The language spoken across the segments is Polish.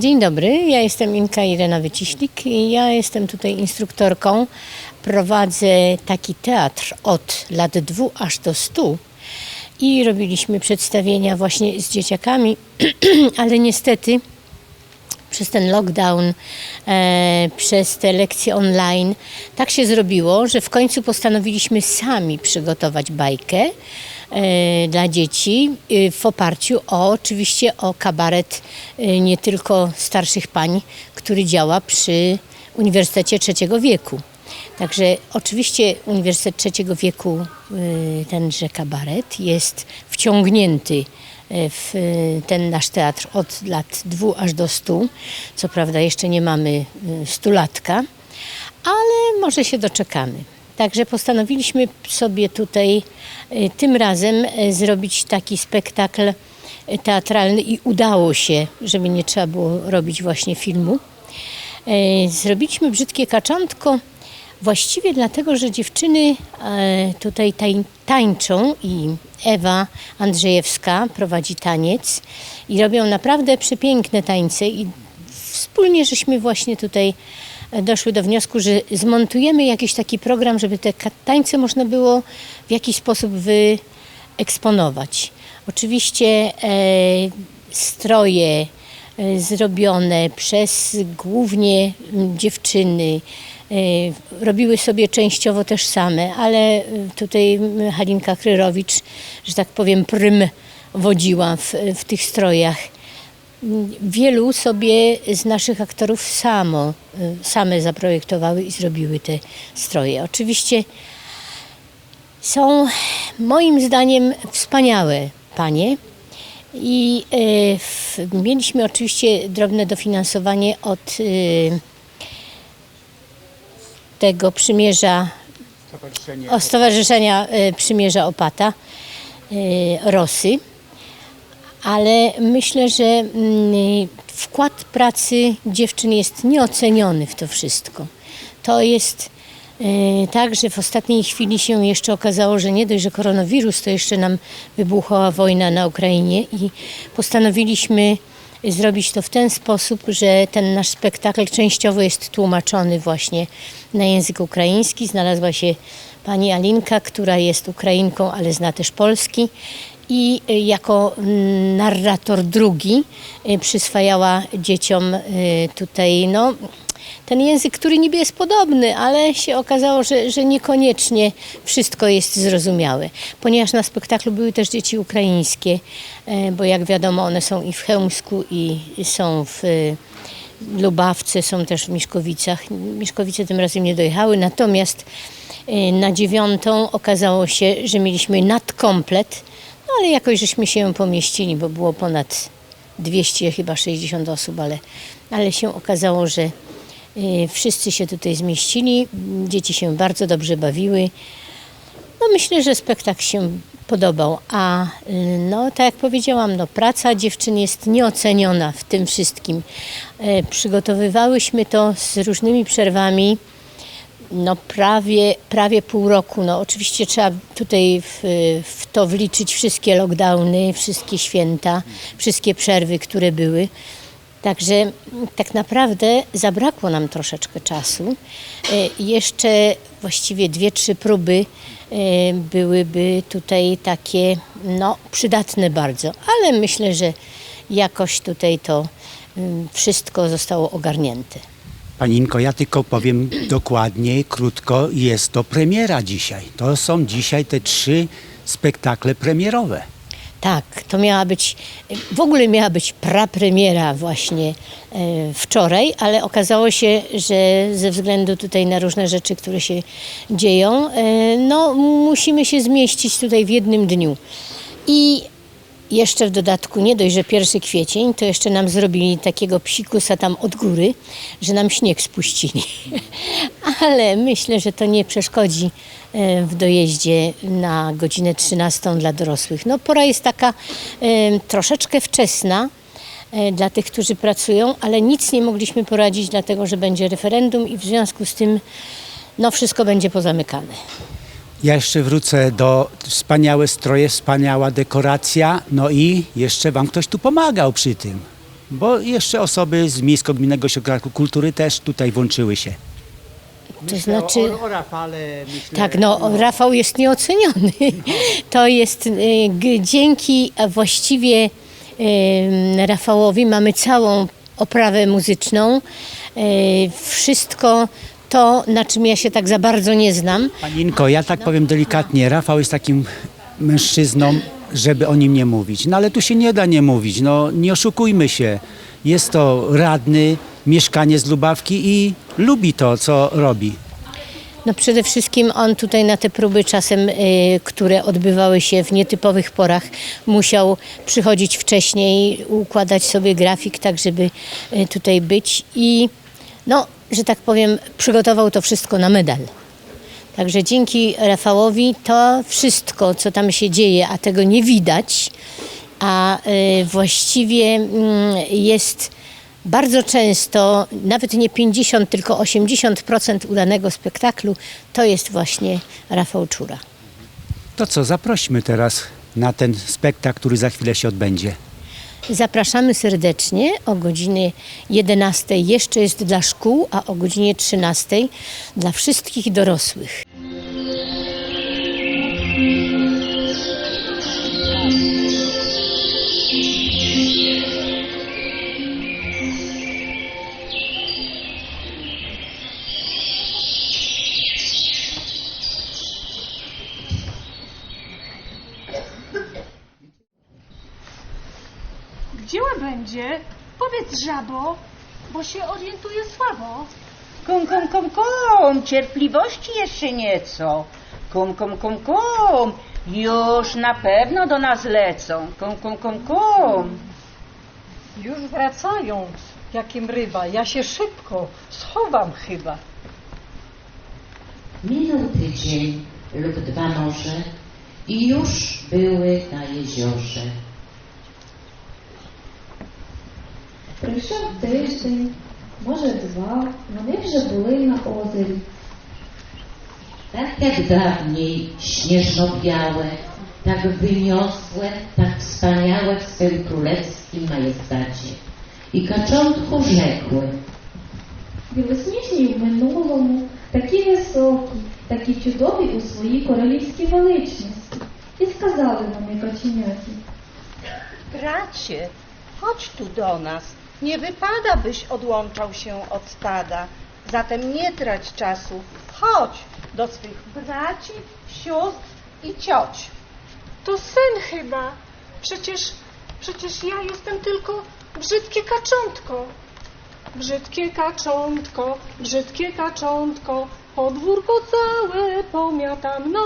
Dzień dobry, ja jestem Inka Irena Wyciślik i ja jestem tutaj instruktorką. Prowadzę taki teatr od lat dwóch aż do stu i robiliśmy przedstawienia właśnie z dzieciakami, ale niestety przez ten lockdown, e, przez te lekcje online, tak się zrobiło, że w końcu postanowiliśmy sami przygotować bajkę dla dzieci e, w oparciu o oczywiście o kabaret e, nie tylko starszych pań, który działa przy Uniwersytecie Trzeciego Wieku. Także oczywiście Uniwersytet Trzeciego Wieku, tenże kabaret jest wciągnięty w ten nasz teatr od lat dwóch aż do stu. Co prawda jeszcze nie mamy stulatka, ale może się doczekamy. Także postanowiliśmy sobie tutaj y, tym razem y, zrobić taki spektakl y, teatralny i udało się, żeby nie trzeba było robić właśnie filmu. E, Zrobiliśmy brzydkie kaczątko właściwie dlatego, że dziewczyny tutaj tań, tańczą i Ewa Andrzejewska prowadzi taniec i robią naprawdę przepiękne tańce i wspólnie żeśmy właśnie tutaj doszły do wniosku, że zmontujemy jakiś taki program, żeby te tańce można było w jakiś sposób wyeksponować. Oczywiście e, stroje e, zrobione przez głównie dziewczyny. e, Robiły sobie częściowo też same, ale tutaj Halinka Kryrowicz, że tak powiem, prym wodziła w, w tych strojach. Wielu sobie z naszych aktorów samo, y, same zaprojektowały i zrobiły te stroje. Oczywiście są moim zdaniem wspaniałe panie i y, w, mieliśmy oczywiście drobne dofinansowanie od y, tego przymierza o Stowarzyszenia y, Przymierza Opata y, Rosy ale myślę, że mm, wkład pracy dziewczyn jest nieoceniony w to wszystko. To jest e, tak, że w ostatniej chwili się jeszcze okazało, że nie dość, że koronawirus, to jeszcze nam wybuchła wojna na Ukrainie i postanowiliśmy zrobić to w ten sposób, że ten nasz spektakl częściowo jest tłumaczony właśnie na język ukraiński. Znalazła się pani Alinka, która jest Ukrainką, ale zna też polski i y, jako mm, narrator drugi y, przyswajała dzieciom y, tutaj no, ten język, który niby jest podobny, ale się okazało, że, że niekoniecznie wszystko jest zrozumiałe. Ponieważ na spektaklu były też dzieci ukraińskie, bo jak wiadomo one są i w Chełmsku i są w Lubawce, są też w Miszkowicach. Miszkowice tym razem nie dojechały, natomiast na dziewiątą okazało się, że mieliśmy nadkomplet, ale jakoś żeśmy się pomieścili, bo było ponad 200, chyba 60 osób, ale, ale się okazało, że y, wszyscy się tutaj zmieścili, dzieci się bardzo dobrze bawiły. No myślę, że spektakl się podobał, a y, no tak jak powiedziałam, no praca dziewczyn jest nieoceniona w tym wszystkim. E, Przygotowywałyśmy to z różnymi przerwami, no prawie, prawie pół roku. No oczywiście trzeba tutaj w, w to wliczyć wszystkie lockdowny, wszystkie święta, wszystkie przerwy, które były. Także tak naprawdę zabrakło nam troszeczkę czasu. E, Jeszcze właściwie dwie, trzy próby e, byłyby tutaj takie no, przydatne bardzo, ale myślę, że jakoś tutaj to mm, wszystko zostało ogarnięte. Paninko, ja tylko powiem dokładniej, krótko, jest to premiera dzisiaj. To są dzisiaj te trzy spektakle premierowe. Tak, to miała być, w ogóle miała być prapremiera właśnie e, wczoraj, ale okazało się, że ze względu tutaj na różne rzeczy, które się dzieją, e, no musimy się zmieścić tutaj w jednym dniu. I jeszcze w dodatku nie dość, że pierwszy kwiecień, to jeszcze nam zrobili takiego psikusa tam od góry, że nam śnieg spuścili. Ale myślę, że to nie przeszkodzi e, w dojeździe na godzinę 13 dla dorosłych. No pora jest taka e, troszeczkę wczesna e, dla tych, którzy pracują, ale nic nie mogliśmy poradzić, dlatego że będzie referendum i w związku z tym no wszystko będzie pozamykane. Ja jeszcze wrócę do wspaniałe stroje, wspaniała dekoracja, no i jeszcze wam ktoś tu pomagał przy tym. Bo jeszcze osoby z Miejsko-Gminnego Ośrodka Kultury też tutaj włączyły się. To znaczy... o, o Rafale myślę. Tak, no, Rafał jest nieoceniony. To jest y, g- dzięki właściwie y, Rafałowi mamy całą oprawę muzyczną. Y, Wszystko to, na czym ja się tak za bardzo nie znam. Paninko, ja tak powiem delikatnie, Rafał jest takim mężczyzną, żeby o nim nie mówić. No ale tu się nie da nie mówić, no nie oszukujmy się. Jest to radny, mieszkanie z Lubawki i lubi to, co robi. No przede wszystkim on tutaj na te próby czasem, y, które odbywały się w nietypowych porach, musiał przychodzić wcześniej, układać sobie grafik tak, żeby y, tutaj być i no, że tak powiem, przygotował to wszystko na medal. Także dzięki Rafałowi to wszystko, co tam się dzieje, a tego nie widać, a y, właściwie mm, jest bardzo często, nawet nie 50, tylko 80% udanego spektaklu, to jest właśnie Rafał Czura. To co, zaprośmy teraz na ten spektakl, który za chwilę się odbędzie. Zapraszamy serdecznie o godzinie 11 jeszcze jest dla szkół, a o godzinie 13 dla wszystkich dorosłych. Gdzie łabędzie? Powiedz żabo, bo się orientuje słabo. Kum, kum, kum, kum, cierpliwości jeszcze nieco. Kum, kum, kum, kum, już na pewno do nas lecą. Kum, kum, kum, kum. Już wracają, jakim ryba. Ja się szybko schowam chyba. Minął tydzień lub dwa może i już były na jeziorze. Прийшов тиждень, може два, вони вже були на озері. Tak jak dawniej, śnieżno-białe, tak wyniosłe, tak wspaniałe w swym królewskim majestacie. I kaczątku rzekły, Білосніжні в минулому, такі високі, такі чудові у своїй королівській величності. І сказали вони каченяті. Bracie, chodź tu do nas. Nie wypada, byś odłączał się od stada. Zatem nie trać czasu. Chodź do swych braci, sióstr i cioć. To sen chyba. Przecież, przecież ja jestem tylko brzydkie kaczątko. Brzydkie kaczątko, brzydkie kaczątko, podwórko całe pomiata mną.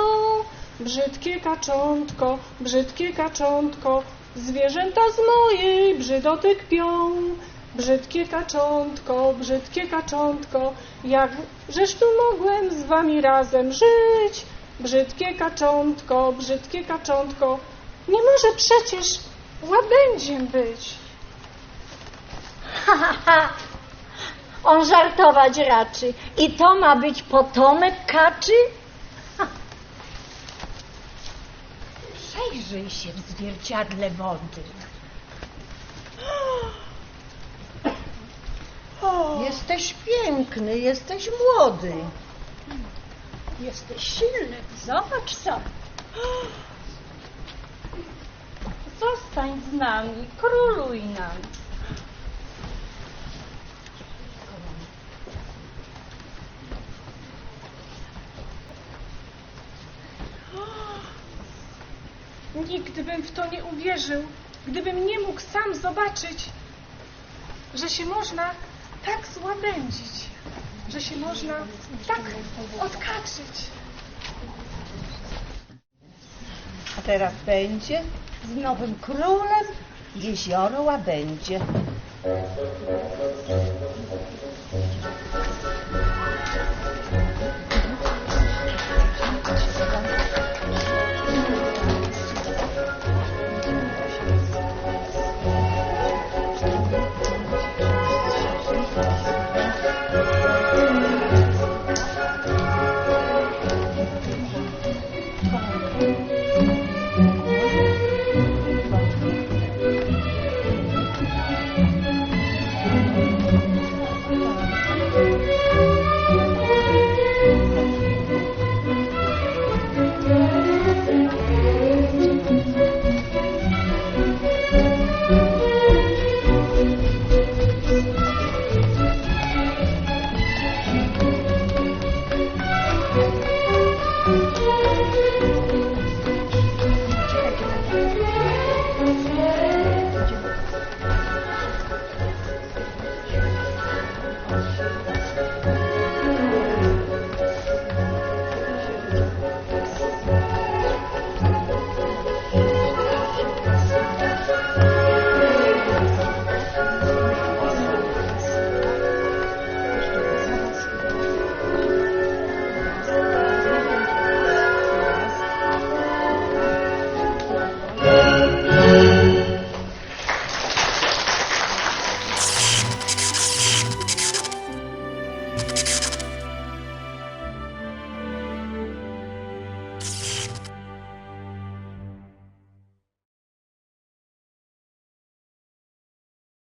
Brzydkie kaczątko, brzydkie kaczątko, zwierzęta z mojej brzydoty kpią. Brzydkie kaczątko, brzydkie kaczątko, jak żeż tu mogłem z wami razem żyć? Brzydkie kaczątko, brzydkie kaczątko, nie może przecież łabędziem być. Ha, ha, ha. On żartować raczy. I to ma być potomek kaczy? Przejrzyj się w zwierciadle wody. Jesteś piękny, jesteś młody. Jesteś silny. Zobacz sam. Zostań z nami, króluj nam. Nigdy bym w to nie uwierzył, gdybym nie mógł sam zobaczyć, że się można tak złabędzić, że się można tak odkaczyć. A teraz będzie z nowym królem jezioro łabędzie.